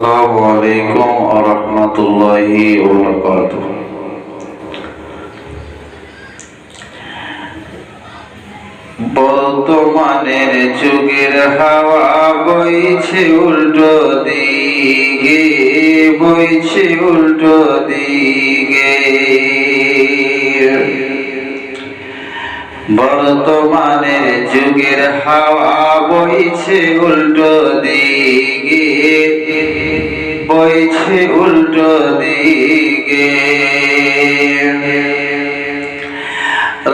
আলাইকুম ওয়া রাহমাতুল্লাহি ওয়া বারাকাতুহু। বর্তমানের যুগের হাওয়া বইছে উল্টো দিকে, বইছে উল্টো দিকে। বর্তমানের যুগের হাওয়া বইছে উল্টো দিকে। বইছে উল্টো দিকে।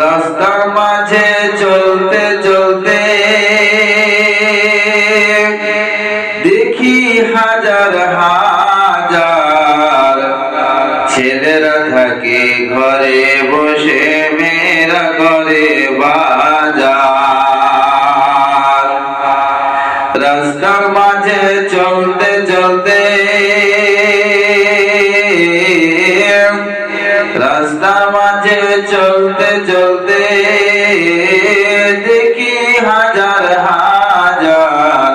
রাস্তার মাঝে চলতে চলতে দেখি হাজার হাজার ছেলেরা থাকে ঘরে বসে, মেয়েরা করে বাজার। রাস্তার মাঝে চলতে চলতে রাস্তার মাঝে চলতে চলতে দেখি হাজার হাজার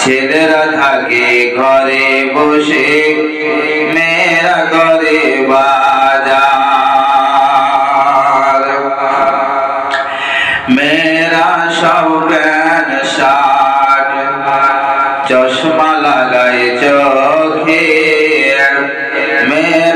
ছেলেরা থাকে ঘরে বসে, মেয়েরা করে বাজার। মেয়েরা সব প্যান্ট শার্ট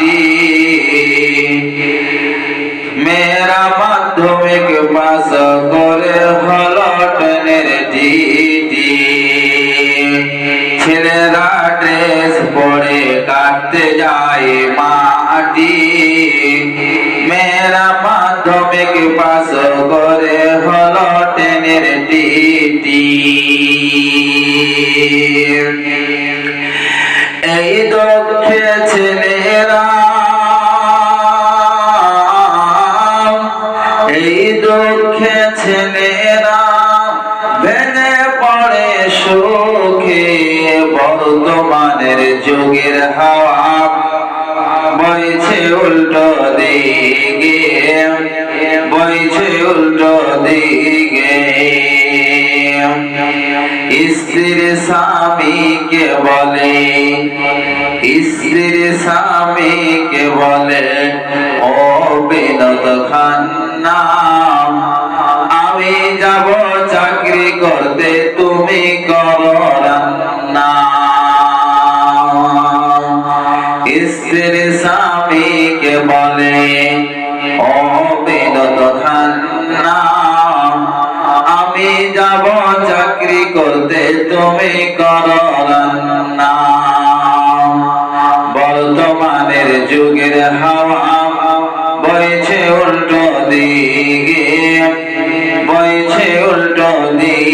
মাটি মেয়েরা মাধ্যমিক পাস করে হলো ট্রেনের টিটি ছেলেরা ড্রেস পরে কাটতে যায় মাটি। মেয়েরা মাধ্যমিক পাস করে হলো ট্রেনের টিটি এই দক্ষে ছেলেরা এই দুঃখে ছেলেরা ভেঙে পড়ে সুখে বর্তমানের যুগের হাওয়া। বইছে উল্টো দিকে, বইছে উল্টো দিকে। স্ত্রীর স্বামীকে বলে, স্ত্রীর স্বামীকে বলে, ও বিনোদ খান্না, আমি যাব চাকরি করতে, তুমি করো রান্না। স্ত্রীর স্বামীকে বলে, ও বিনোদ খান্না, আমি যাব চাকরি করতে তুমি করো বর্তমানের যুগের হাওয়া বইছে উল্টো দিগে বইছে উল্টো দিগে